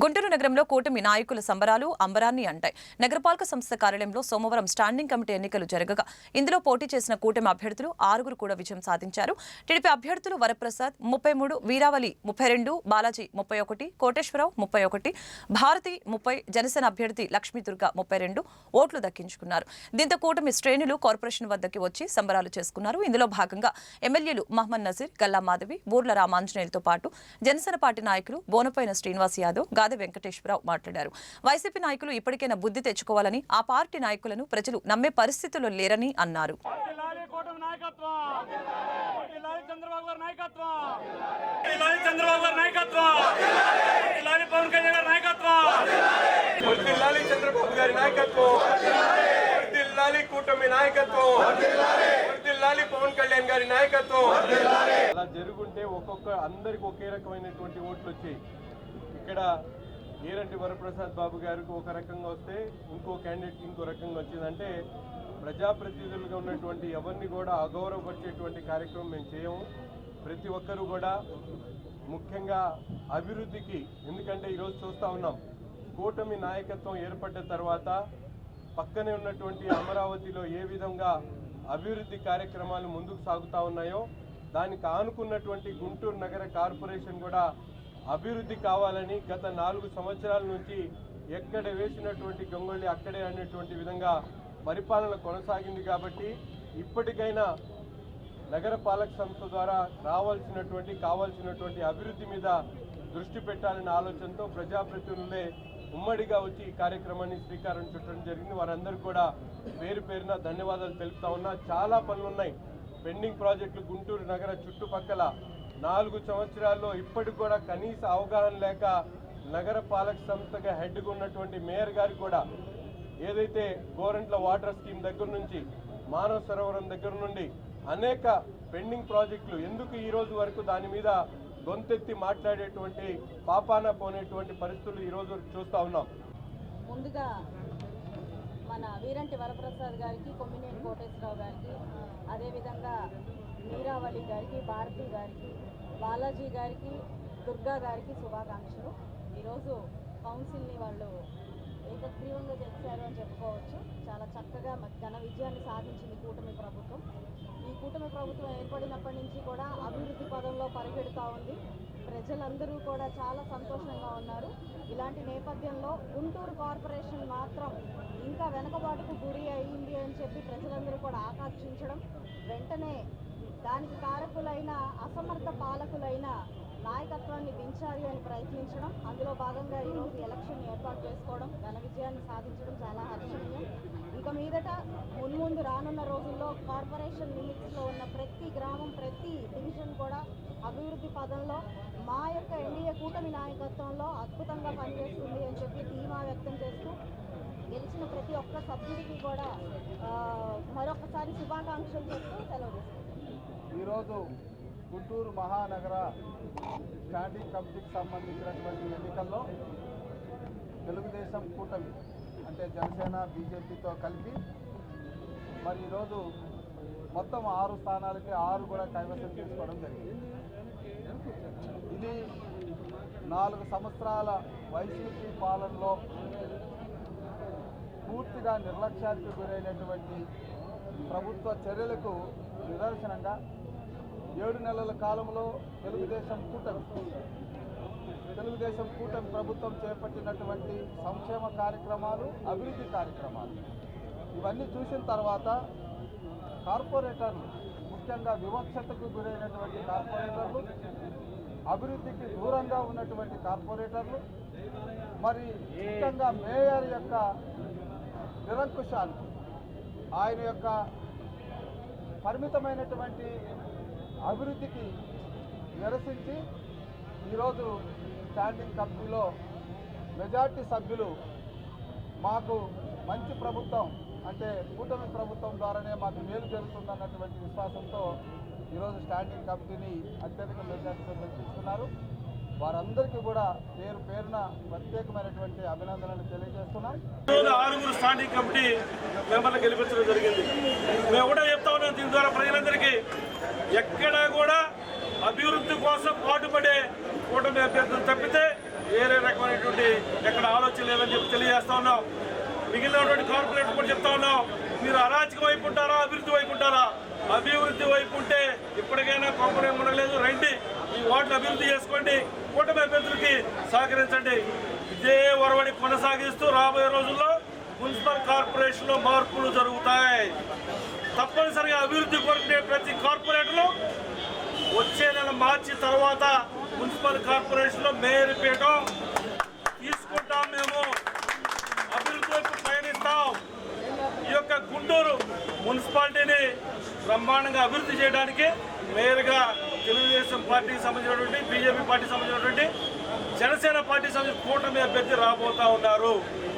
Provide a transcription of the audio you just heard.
గుంటూరు నగరంలో కూటమి నాయకుల సంబరాలు అంబరాన్ని అంటాయి. నగరపాలక సంస్థ కార్యాలయంలో సోమవారం స్టాండింగ్ కమిటీ ఎన్నికలు జరగగా ఇందులో పోటీ చేసిన కూటమి అభ్యర్థులు ఆరుగురు కూడా విజయం సాధించారు. టీడీపీ అభ్యర్థులు వరప్రసాద్ ముప్పై మూడు వీరావళి ముప్పై రెండు బాలాజీ ముప్పై ఒకటి కోటేశ్వరరావు ముప్పై ఒకటి భారతి ముప్పై జనసేన అభ్యర్థి లక్ష్మీదుర్గ ముప్పై రెండు ఓట్లు దక్కించుకున్నారు. దీంతో కూటమి శ్రేణులు కార్పొరేషన్ వద్దకి వచ్చి సంబరాలు చేసుకున్నారు. ఇందులో భాగంగా ఎమ్మెల్యేలు మహమ్మద్ నజీర్ గల్లా మాధవి బూర్ల రామాంజనేయులతో పాటు జనసేన పార్టీ నాయకులు బోనపైన శ్రీనివాస్ యాదవ్ గాదె వెంకటేశ్వరరావు మాట్లాడారు. వైసీపీ నాయకులు ఇప్పటికైనా బుద్ధి తెచ్చుకోవాలని ఆ పార్టీ నాయకులను ప్రజలు నమ్మే పరిస్థితుల్లో లేరని అన్నారు. నాయకత్వం. కూటమి వర్దిల్లాలి పవన్ కళ్యాణ్ గారి నాయకత్వం. అలా జరుగుంటే ఒక్కొక్క అందరికి ఒకే రకమైనటువంటి ఓట్లు వచ్చాయి. ఇక్కడ ఏరంటి వరప్రసాద్ బాబు గారికి ఒక రకంగా వస్తే ఇంకో క్యాండిడేట్కి ఇంకో రకంగా వచ్చిందంటే ప్రజాప్రతినిధులుగా ఉన్నటువంటి ఎవరిని కూడా అగౌరవపరిచేటువంటి కార్యక్రమం మేము చేయము ప్రతి ఒక్కరూ కూడా ముఖ్యంగా అభివృద్ధికి ఎందుకంటే ఈరోజు చూస్తూ ఉన్నాం కూటమి నాయకత్వం ఏర్పడ్డ తర్వాత పక్కనే ఉన్నటువంటి అమరావతిలో ఏ విధంగా అభివృద్ధి కార్యక్రమాలు ముందుకు సాగుతూ ఉన్నాయో దానికి ఆనుకున్నటువంటి గుంటూరు నగర కార్పొరేషన్ కూడా అభివృద్ధి కావాలని గత నాలుగు సంవత్సరాల నుంచి ఎక్కడ వేసినటువంటి గొంగళి అక్కడే అనేటువంటి విధంగా పరిపాలన కొనసాగింది కాబట్టి ఇప్పటికైనా నగరపాలక సంస్థ ద్వారా రావాల్సినటువంటి కావాల్సినటువంటి అభివృద్ధి మీద దృష్టి పెట్టాలనే ఆలోచనతో ప్రజాప్రతినిధులే ఉమ్మడిగా వచ్చి ఈ కార్యక్రమాన్ని శ్రీకారం చుట్టడం జరిగింది. వారందరూ కూడా పేరు పేరున ధన్యవాదాలు తెలుపుతా ఉన్నా. చాలా పనులు ఉన్నాయి పెండింగ్ ప్రాజెక్టులు గుంటూరు నగర చుట్టుపక్కల నాలుగు సంవత్సరాల్లో ఇప్పటికి కూడా కనీస అవగాహన లేక నగర పాలక సంస్థగా హెడ్గా ఉన్నటువంటి మేయర్ గారికి కూడా ఏదైతే గోరంట్ల వాటర్ స్కీమ్ దగ్గర నుంచి మానవ సరోవరం దగ్గర నుండి అనేక పెండింగ్ ప్రాజెక్టులు ఎందుకు ఈ రోజు వరకు దాని మీద గొంతెత్తి మాట్లాడేటువంటి పాపాన పోనేటువంటి పరిస్థితులు ఈ రోజు వరకు చూస్తా ఉన్నాం. ముందుగా మన వీరంటి వరప్రసాద్ గారికి కొమ్మినేని కోటేశ్వరరావు గారికి అదేవిధంగా మీరావళి గారికి భారతి గారికి బాలాజీ గారికి దుర్గా గారికి శుభాకాంక్షలు. ఈరోజు కౌన్సిల్ని వాళ్ళు ఏకగ్రీవంగా గెలిచారు అని చెప్పుకోవచ్చు. చాలా చక్కగా ఘన విజయాన్ని సాధించింది కూటమి ప్రభుత్వం. ఈ కూటమి ప్రభుత్వం ఏర్పడినప్పటి నుంచి కూడా అభివృద్ధి పదంలో పరిగెడుతూ ఉంది. ప్రజలందరూ కూడా చాలా సంతోషంగా ఉన్నారు. ఇలాంటి నేపథ్యంలో గుంటూరు కార్పొరేషన్ మాత్రం ఇంకా వెనకబాటుకు గురి అయింది అని చెప్పి ప్రజలందరూ కూడా ఆకాంక్షించడం వెంటనే దానికి కారకులైన అసమర్థ పాలకులైన నాయకత్వాన్ని దించాలి అని ప్రయత్నించడం అందులో భాగంగా ఈరోజు ఎలక్షన్ ఏర్పాటు చేసుకోవడం ఘన విజయాన్ని సాధించడం చాలా హర్షణీయం. ఇక మీదట మున్ముందు రానున్న రోజుల్లో కార్పొరేషన్ లిమిట్స్లో ఉన్న ప్రతి గ్రామం ప్రతి డివిజన్ కూడా అభివృద్ధి పదంలో మా యొక్క ఎన్డీఏ కూటమి నాయకత్వంలో అద్భుతంగా పనిచేస్తుంది అని చెప్పి ధీమా వ్యక్తం చేస్తూ గెలిచిన ప్రతి ఒక్క సభ్యుడికి కూడా మరొకసారి శుభాకాంక్షలు చెప్తూ సెలవు ఈరోజు గుంటూరు మహానగర స్టాండింగ్ కమిటీకి సంబంధించినటువంటి ఎన్నికల్లో తెలుగుదేశం కూటమి అంటే జనసేన బీజేపీతో కలిపి మరి ఈరోజు మొత్తం ఆరు స్థానాలకి ఆరు కూడా కైవసం చేసుకోవడం జరిగింది. ఇది నాలుగు సంవత్సరాల వైసీపీ పాలనలో పూర్తిగా నిర్లక్ష్యానికి గురైనటువంటి ప్రభుత్వ చర్యలకు నిదర్శనంగా ఏడు నెలల కాలంలో తెలుగుదేశం కూటమి తెలుగుదేశం కూటమి ప్రభుత్వం చేపట్టినటువంటి సంక్షేమ కార్యక్రమాలు అభివృద్ధి కార్యక్రమాలు. ఇవన్నీ చూసిన తర్వాత కార్పొరేటర్లు ముఖ్యంగా వివక్షతకు గురైనటువంటి కార్పొరేటర్లు అభివృద్ధికి దూరంగా ఉన్నటువంటి కార్పొరేటర్లు మరి ముఖ్యంగా మేయర్ యొక్క నిరంకుశాలు ఆయన యొక్క పరిమితమైనటువంటి అభివృద్ధికి నిరసించి ఈరోజు స్టాండింగ్ కమిటీలో మెజార్టీ సభ్యులు మాకు మంచి ప్రభుత్వం అంటే కూటమి ప్రభుత్వం ద్వారానే మాకు మేలు జరుగుతుందన్నటువంటి విశ్వాసంతో ఈరోజు స్టాండింగ్ కమిటీని అత్యధిక మెజార్టీ సభ్యులు తీసుకున్నారు. వారందరికీ కూడా పేరు పేరున ప్రత్యేకమైనటువంటి అభినందనలు తెలియజేస్తున్నాం. ఆరుగురు స్టాండింగ్ కమిటీ మెంబర్లు గెలిపించడం జరిగింది. మేము కూడా చెప్తా ఉన్నాం దీని ద్వారా ప్రజలందరూ ఎక్కడా కూడా అభివృద్ధి కోసం పాటుపడే కూటమి అభ్యర్థులు తప్పితే వేరే రకమైనటువంటి ఎక్కడ ఆలోచన లేదని చెప్పి తెలియజేస్తా ఉన్నాం. మిగిలినటువంటి కార్పొరేట్ కూడా చెప్తా ఉన్నాం. మీరు అరాచకం వైపు ఉంటారా అభివృద్ధి వైపు ఉంటారా? అభివృద్ధి వైపు ఉంటే ఇప్పటికైనా కొంపనే ఉండలేదు. రండి ఈ వాటిని అభివృద్ధి చేసుకోండి. కూటమి అభ్యర్థులకి సహకరించండి. ఇదే ఒరవడి కొనసాగిస్తూ రాబోయే రోజుల్లో మున్సిపల్ కార్పొరేషన్లో మార్పులు జరుగుతాయి. తప్పనిసరిగా అభివృద్ధి కోరుకునే ప్రతి కార్పొరేటర్లు వచ్చే నెల మార్చి తర్వాత మున్సిపల్ కార్పొరేషన్లో మేయర్ పీఠం తీసుకుంటాం మేము. అభివృద్ధి వైపు పయనిస్తాం. ఈ యొక్క గుంటూరు మున్సిపాలిటీని బ్రహ్మాండంగా అభివృద్ధి చేయడానికి మేయర్గా తెలుగుదేశం పార్టీకి సంబంధించినటువంటి బీజేపీ పార్టీకి సంబంధించినటువంటి జనసేన పార్టీకి సంబంధించిన కూటమి అభ్యర్థి రాబోతా ఉన్నారు.